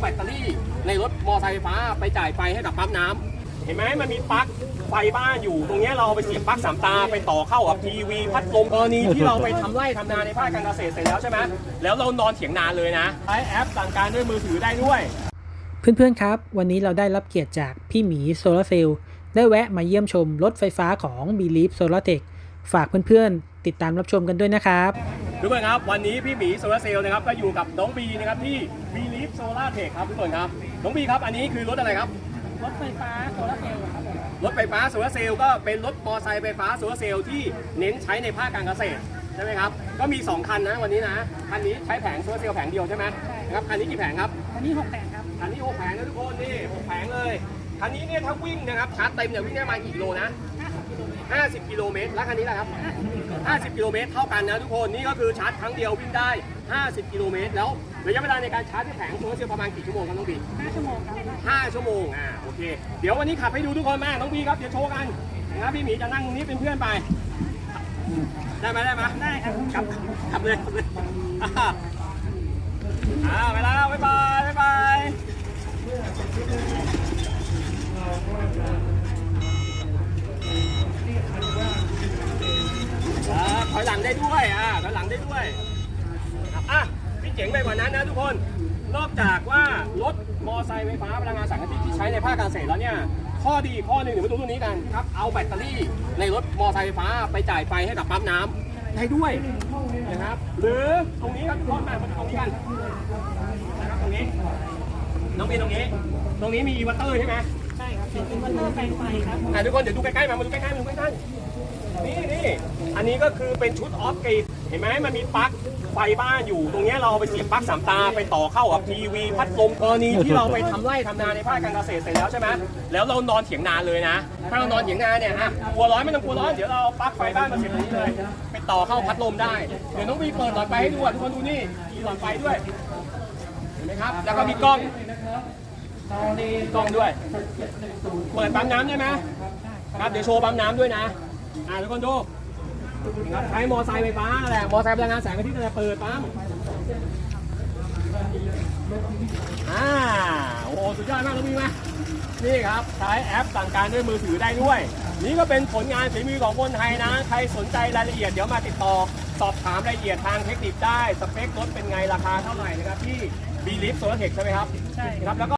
แบตเตอรี่ในรถมอเตอร์ไซค์ไฟฟ้าไปจ่ายไฟให้กับปั๊มน้ำเห็นไหมมันมีปลั๊กไฟบ้านอยู่ ตรงเนี้ยเราเอาไปเสียบปลั๊กสามตาไปต่อเข้ากับทีวีพัดลมกรณีที่เราไปทำไร่ทำนาในภาคการเกษตรเสร็จแล้วใช่ไหมแล้วเรานอนเถียงนาเลยนะใช้แอปสั่งการด้วยมือถือได้ด้วย เพื่อนๆครับ วันนี้เราได้รับเกียรติจากพี่หมีโซลาเซลล์ได้แวะมาเยี่ยมชมรถไฟฟ้าของ b e l i e v Solar Tech ฝากเพื่อนๆ ติดตามรับชมกันด้วยนะครับทุกคนครับ วันนี้พี่หมีโซลาร์เซลล์นะครับก็อยู่กับน้องบีนะครับที่ b e l i e v Solar Tech ครับทุกคนครับ น้องบีครับ อันนี้คือรถอะไรครับ รถไฟฟ้าโซลาเซลล์ครับรถไฟฟ้าโซลาร์เซลล์ก็เป็นรถมอเตอร์ไซค์ไฟฟ้าโซลาร์เซลล์ที่เน้นใช้ในภาคการเกษตรใช่ไหมครับ ก็มี 2 คันนะวันนี้นะ คันนี้ใช้แผงโซลาร์เซลล์แผงเดียวใช่ไหมนะครับ คันนี้กี่แผงครับ อันนี้6แผงครับ คันนี้6แผงนะทุกคนนี่6แผงเลย คันนี้เนี่ยถ้าวิ่งนะครับชาร์จเต็มเนี่ยวิ่งได้ประมาณกี่กิโลนะ 50กิโลเมตร แล้วคันนี้ล่ะครับ 50 กิโลเมตรเท่ากันนะทุกคนนี่ก็คือชาร์จครั้งเดียววิ่งได้ 50 กิโลเมตรแล้วระยะเวลาในการชาร์จที่แผงโซลาร์เซลล์ประมาณกี่ชั่วโมงครับน้องบี5ชั่วโมงครับ5ชั่วโมงอ่าโอเค เดี๋ยววันนี้ขับให้ดูทุกคนมาน้องบีครับเดี๋ยวโชว์กันนะครับพี่หมีจะนั่งตรงนี้เป็นเพื่อนไป ได้ไหมได้ไหมได้ครับขับขับเลยขับเลยอ่าอ่าไปแล้วบ๊ายบายบ๊ายบายอ่าถอยหลั งได้ด้วยอ่าถอยหลังได้ด้วยครับอะพี่เจ๋งไปกว่านั้นนะทุกคน นอกจากว่ารถมอไซค์ไฟฟ้าพลังงานแสงอาทิตย์ที่ใช้ในภาคการเกษตรแล้วเนี่ยข้อดีข้อหนึ่งเดี๋ยวมาดูตัวนี้กันครับเอาแบตเตอรี่ในรถมอไซค์ไฟฟ้าไปจ่ายไฟให้กับปั๊มน้ำได้ด้วยนะครับ หรือตรงนี้ครับทุกคนมาตรงนี้กันนะครับตรงนี้น้องมีตรงนี้ ตรงนี้มีอีเวอร์เตอร์ใช่ไหม อะทุกคนเดี๋ยวดูใกล้ๆมามาดูใกล้ๆมาดูใกล้ๆนี่นี่อันนี้ก็คือเป็นชุดออฟกรีดเห็นไหมมันมีปลั๊กไฟบ้านอยู่ ตรงเนี้ยเราเอาไปเสียบปลั๊กสามตาไปต่อเข้ากับทีวีพัดลมกรณีที่เราไปทำไร่ทำนาในภาคการเกษตรเสร็จแล้วใช่ไหมแล้วเรานอนเถียงนาเลยนะ ถ้าเรานอนเถียงนาเนี่ยฮะกลัวร้อนไม่ต้องกลัวร้อนเดี๋ยวเราเอาปลั๊กไฟบ้านมาเสียบตรงนี้เลยไปต่อเข้าพัดลมได้เดี๋ยวน้องวีเปิดหลอดไฟให้ดูอะทุกคนดูนี่มีหลอดไฟด้วยเห็นไหมครับแล้วก็มีกล้อง กล้องด้วย เปิดปั๊มน้ำได้ไหมครับเดี๋ยวโชว์ปั๊มน้ำด้วยนะ อ่าทุกคนดูครับใช้มอไซค์ไฟฟ้าแหละมอไซค์พลังงานแสงอาทิตย์จะเปิดปั๊มอ่าโอ้โหสุดยอดมากน้องมีไหมนี่ครับใช้แอปสั่งการด้วยมือถือได้ด้วย นี่ก็เป็นผลงานฝีมือของคนไทยนะ ใครสนใจรายละเอียดเดี๋ยวมาติดต่อ สอบถามรายละเอียดทางเทคนิคได้ สเปครถเป็นไงราคาเท่าไหร่นะครับที่บีลิฟโซลาเทคใช่ไหมครับ ใช่ครับแล้วก็